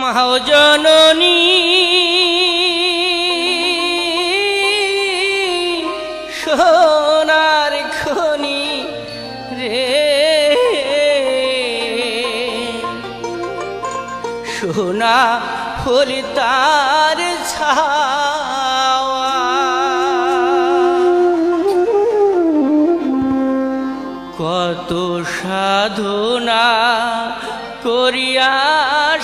মহাজননী সোনার খনি রে। সোনা হলি তার ছাওয়া। কত সাধনা করিয়া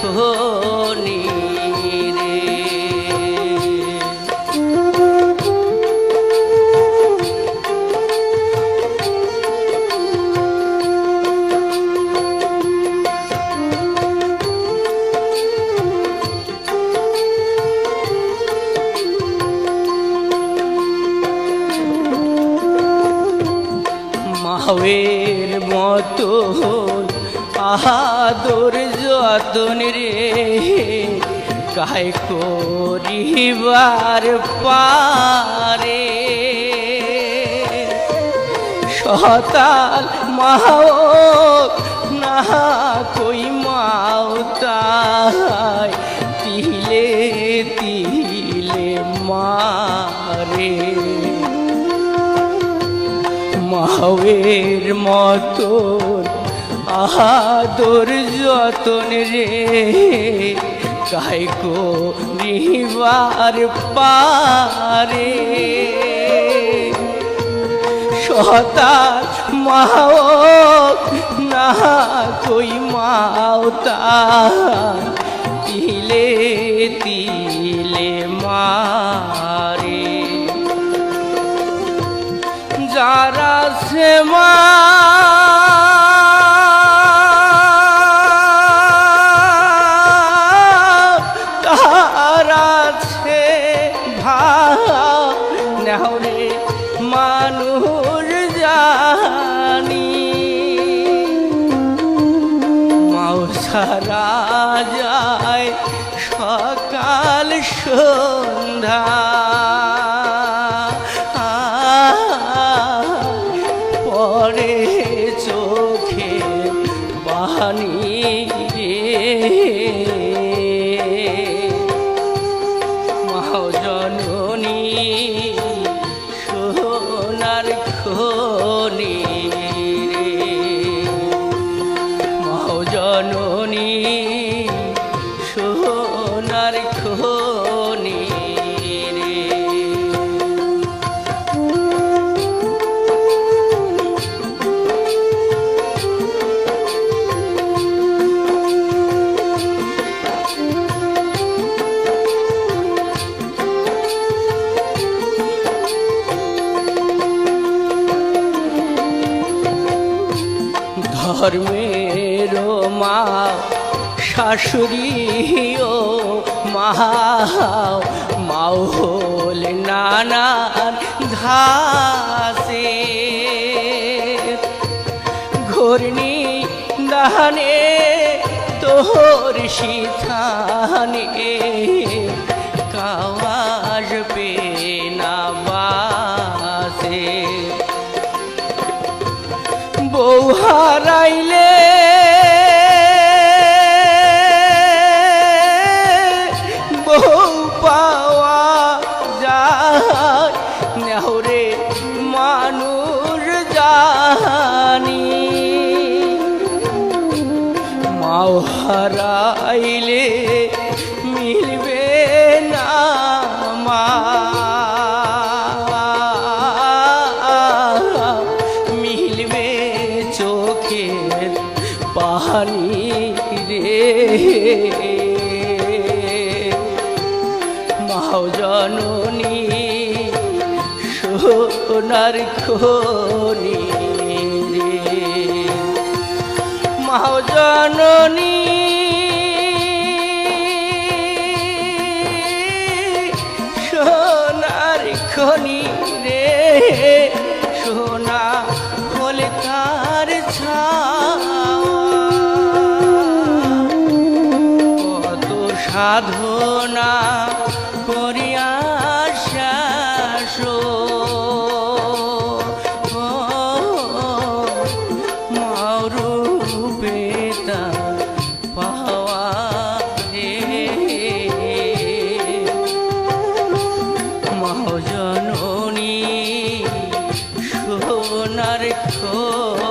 খনি রে। মাহের মতো আদর যতন রে কাই করিবার পারে? সতাল মাও না কই মাও তাই তিলে তিলে মারে। মাহের মতন আদর যতন রে কাইকো নিবার পারে। সতার মাও না কই মাওতা তিলে তিলে মারে। যারা সেমা তারা মাউসারা যায় সকাল সন্ধ্যা। পরে চোখে পানি রে। সোনার খনি ধর্মের মা শাশুড়িও মাও হল নানান ঘাসে। ঘূর্ণি দানে তোর সিথানে কাওয়াজ পে না বাসে। বউ হারাইলে নেহরে মানুষ জানি। মাও হারাইলে মিলবে না মা। মিলবে চোখের পানি রে। মহাজননী সোনার খনি রে। মহাজননী সোনার খনি রে। সোনা হলে তার কত সাধনা করি রূপে তা পাওয়া হে। মহাজননী সোনার খোয়া